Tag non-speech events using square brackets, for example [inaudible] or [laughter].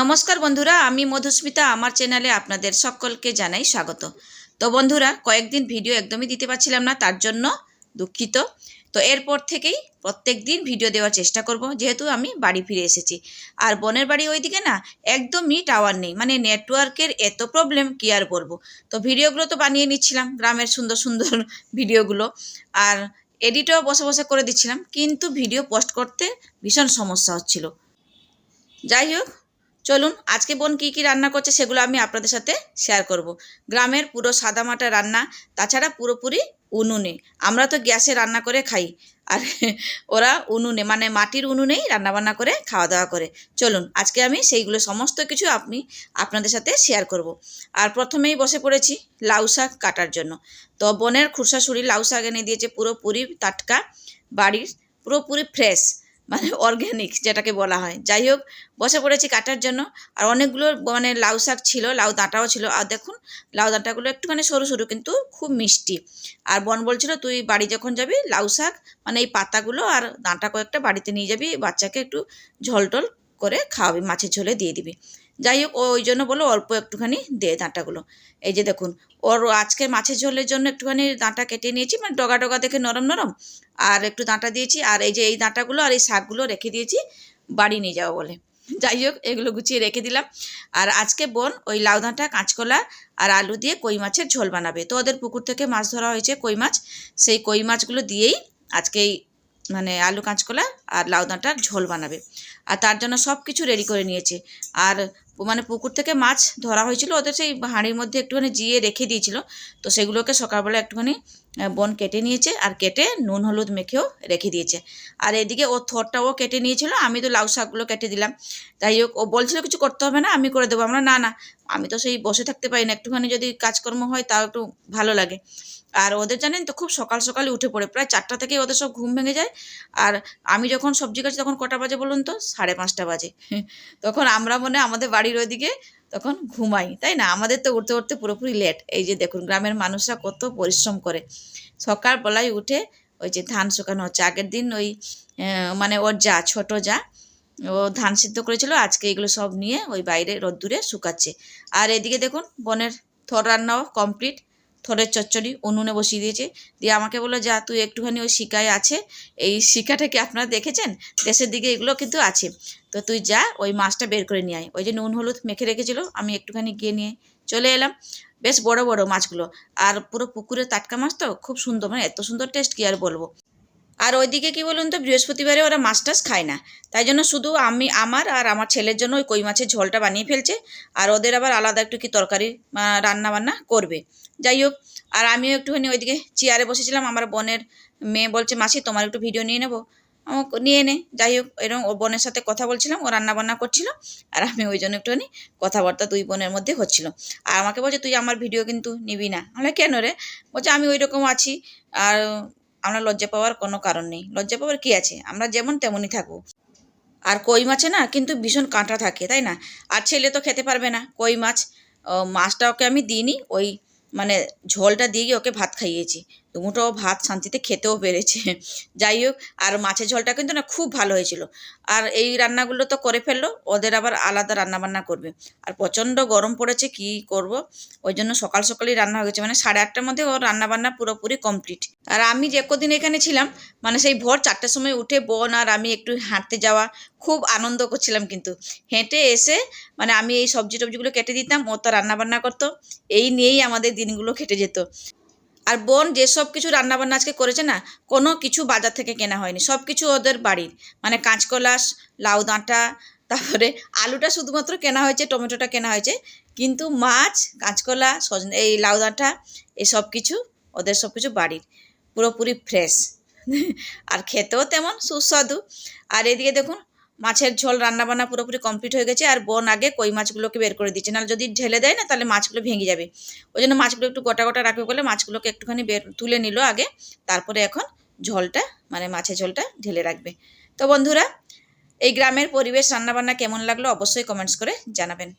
নমস্কার বন্ধুরা, আমি মধুস্মিতা, আমার চ্যানেলে আপনাদের সকলকে জানাই স্বাগত। তো বন্ধুরা, কয়েকদিন ভিডিও একদমই দিতে পারছিলাম না, তার জন্য দুঃখিত। তো এরপর থেকেই প্রত্যেক দিন ভিডিও দেওয়ার চেষ্টা করব, যেহেতু আমি বাড়ি ফিরে এসেছি। আর বোনের বাড়ি ওইদিকে না, একদমই টাওয়ার নেই মানে নেটওয়ার্কের এত প্রবলেম কি আর বলব। তো ভিডিওগুলো তো বানিয়ে নিচ্ছিলাম, গ্রামের সুন্দর সুন্দর [laughs] ভিডিওগুলো। আর এডিটও বসে বসে করে দিচ্ছিলাম, কিন্তু ভিডিও পোস্ট করতে ভীষণ সমস্যা হচ্ছিল। যাই হোক চলুন আজকে বোন কী কী রান্না করছে সেগুলো আমি আপনাদের সাথে শেয়ার করব। গ্রামের পুরো সাদামাটা রান্না, তাছাড়া পুরোপুরি উনুনে। আমরা তো গ্যাসে রান্না করে খাই, আর [laughs] ওরা উনুনে মানে মাটির উনুনেই রান্নাবান্না করে খাওয়া দাওয়া করে। চলুন আজকে আমি সেইগুলো সমস্ত কিছু আপনি আপনাদের সাথে শেয়ার করব। আর প্রথমেই বসে পড়েছি লাউ শাক কাটার জন্য। তো বোনের খুরসাশুড়ি লাউ শাক এনে দিয়েছে পুরোপুরি টাটকা বাড়ির, পুরোপুরি ফ্রেশ মানে অর্গ্যানিক যেটাকে বলা হয়। যাই হোক বসে পড়েছি কাটার জন্য। আর অনেকগুলো মানে লাউ শাক ছিল, লাউ ডাঁটাও ছিল। আর দেখুন, লাউ ডাঁটাগুলো একটুখানি সরু সরু কিন্তু খুব মিষ্টি। আর বন বলছিল, তুই বাড়ি যখন যাবি, লাউ শাক মানে এই পাতাগুলো আর ডাঁটা কয়েকটা বাড়িতে নিয়ে যাবি, বাচ্চাকে একটু ঝোল টোল করে খাওয়াবি, মাছের ঝোলে দিয়ে দিবি। যাই হোক ওই জন্য বলো অল্প একটুখানি দে ডাঁটাগুলো এই যে দেখুন, ওর আজকে মাছের ঝোলের জন্য একটুখানি ডাঁটা কেটে নিয়েছি মানে ডগা ডগা দেখে নরম নরম, আর একটু ডাঁটা দিয়েছি, আর এই যে এই ডাঁটাগুলো আর এই শাকগুলো রেখে দিয়েছি, বাড়ি নিয়ে যাওয়া বলে। যাই হোক, এগুলো গুছিয়ে রেখে দিলাম। আর আজকে বোন ওই লাউ ডাঁটা কাঁচকলা আর আলু দিয়ে কই মাছের ঝোল বানাবে। তো ওদের পুকুর থেকে মাছ ধরা হয়েছে কই মাছ। সেই কই মাছগুলো দিয়েই আজকে এই মানে আলু, কাঁচকলা আর লাউ ডাঁটার ঝোল বানাবে। আর তার জন্য সব কিছু রেডি করে নিয়েছে। আর মানে পুকুর থেকে মাছ ধরা হয়েছিল ওদের সেই হাঁড়ির মধ্যে একটুখানি জিয়ে রেখে দিয়েছিল। তো সেগুলোকে সকালবেলা একটুখানি বন কেটে নিয়েছে আর কেটে নুন, হলুদ মেখেও রেখে দিয়েছে। আর এদিকে ও থরটাও কেটে নিয়েছিল, আমি তো লাউ শাকগুলো কেটে দিলাম। তাই হোক, ও বলছিল কিছু করতে হবে না, আমি করে দেবো। আমরা, না না আমি তো সেই বসে থাকতে পারি না। একটুখানি যদি কাজকর্ম হয়, তাও একটু ভালো লাগে। আর ওদের জানেন তো, খুব সকাল সকালে উঠে পড়ে। প্রায় চারটা থেকে ওদের সব ঘুম ভেঙে যায়। আর আমি যখন সবজি কাছি তখন কটা বাজে বলুন তো? সাড়ে পাঁচটা বাজে। [laughs] তখন আমরা মনে আমাদের বাড়ির ওইদিকে তখন ঘুমাই, তাই না? আমাদের তো উঠতে উঠতে পুরোপুরি লেট এই যে দেখুন, গ্রামের মানুষরা কত পরিশ্রম করে। সকালবেলায় উঠে ওই যে ধান শুকানো হচ্ছে। আগের দিন ওই মানে ওর যা, ছোট যা ও ধান সিদ্ধ করেছিল, আজকে এগুলো সব নিয়ে ওই বাইরে রোদ্দুরে শুকাচ্ছে। আর এদিকে দেখুন, বনের থর রান্নাও কমপ্লিট থরের চচ্চড়ি উনুনে বসিয়ে দিয়েছে। দিয়ে আমাকে বলল, যা, তুই একটুখানি ওই শিকায় আছে। এই শিকাটাকে আপনারা দেখেছেন? দেশের দিকে এগুলো কিন্তু আছে। তো তুই যা, ওই মাছটা বের করে নিয়ে আয়। ওই যে নুন, হলুদ মেখে রেখেছিল, আমি একটুখানি গিয়ে নিয়ে চলে এলাম। বেশ বড় বড় মাছগুলো। আর পুরো পুকুরের টাটকা মাছ তো, খুব সুন্দর। মানে এত সুন্দর টেস্ট কি আর বলব? আর ওইদিকে কি বলুন তো, বৃহস্পতিবারে ওরা মাছ টাছ খায় না। তাই জন্য শুধু আমি, আমার আর আমার ছেলের জন্য ওই কই মাছের ঝোলটা বানিয়ে ফেলছে। আর ওদের আবার আলাদা একটু কি তরকারি রান্না বান্না করবে। যাই হোক, আর আমিও একটুখানি ওইদিকে চেয়ারে বসেছিলাম। আমার বোনের মেয়ে বলছে, মাসি, তোমার একটু ভিডিও নিয়ে নেব। নিয়ে নে। যাই হোক এরকম ও বোনের সাথে কথা বলছিলাম, ও রান্না বান্না করছিল। আর আমি ওই জন্য একটুখানি কথাবার্তা দুই বোনের মধ্যে হচ্ছিল। আর আমাকে বলছে, তুই আমার ভিডিও কিন্তু নিবি না। আমরা কেন রে? বলছে, আমি ওই রকম আছি। আর আমরা লজ্জা পাওয়ার কোনো কারণ নেই। লজ্জা পাওয়ার কী আছে? আমরা যেমন তেমনই থাকব। আর কই মাছে না, কিন্তু ভীষণ কাঁটা থাকে, তাই না? আর ছেলে তো খেতে পারবে না। কই মাছ মাছটা ওকে আমি দিইনি, ওই মানে ঝোলটা দিয়ে ওকে ভাত খাইয়েছি। দুমুটো ভাত শান্তিতে খেতেও পেরেছে। যাই হোক, আর মাছের ঝোলটা কিন্তু না খুব ভালো হয়েছিল। আর এই রান্নাগুলো তো করে ফেলল, ওদের আবার আলাদা রান্নাবান্না করবে। আর প্রচণ্ড গরম পড়েছে, কি করব? ওই জন্য সকাল সকালই রান্না হয়ে গেছে। মানে সাড়ে আটটার মধ্যে ওর রান্নাবান্না পুরোপুরি কমপ্লিট। আর আমি যে কদিন এখানে ছিলাম মানে সেই ভোর চারটার সময় উঠে বোন আর আমি একটু হাঁটতে যাওয়া, খুব আনন্দ করছিলাম কিন্তু। হেঁটে এসে মানে আমি এই সবজি টবজিগুলো কেটে দিতাম, ও তো রান্নাবান্না করতো, এই নিয়েই আমাদের দিনগুলো কেটে যেত। আর বোন যেসব কিছু রান্নাবান্না আজকে করেছে না, কোনো কিছু বাজার থেকে কেনা হয়নি। সব কিছু ওদের বাড়ির। মানে কাঁচকলাস, লাউ ডাঁটা, তারপরে আলুটা শুধুমাত্র কেনা হয়েছে, টমেটোটা কেনা হয়েছে। কিন্তু মাছ, কাঁচকলা, সজনে, এই লাউ ডাঁটা, এই সব কিছু ওদের সব কিছু বাড়ির। পুরোপুরি ফ্রেশ আর খেতেও তেমন সুস্বাদু। আর এদিকে দেখুন মাছের ঝোল, রান্নাবান্না পুরোপুরি কমপ্লিট হয়ে গেছে, আর বোন আগে কই মাছগুলোকে বের করে দিচ্ছে। নাহলে যদি ঢেলে দেয় না, তাহলে মাছগুলো ভেঙে যাবে। ওই জন্য মাছগুলো একটু গোটা গোটা রাখবে বলে মাছগুলোকে একটুখানি বের, তুলে নিল আগে, তারপরে এখন ঝোলটা মানে মাছের ঝোলটা ঢেলে রাখবে। তো বন্ধুরা, এই গ্রামের পরিবেশ, রান্নাবান্না কেমন লাগল অবশ্যই কমেন্টস করে জানাবেন।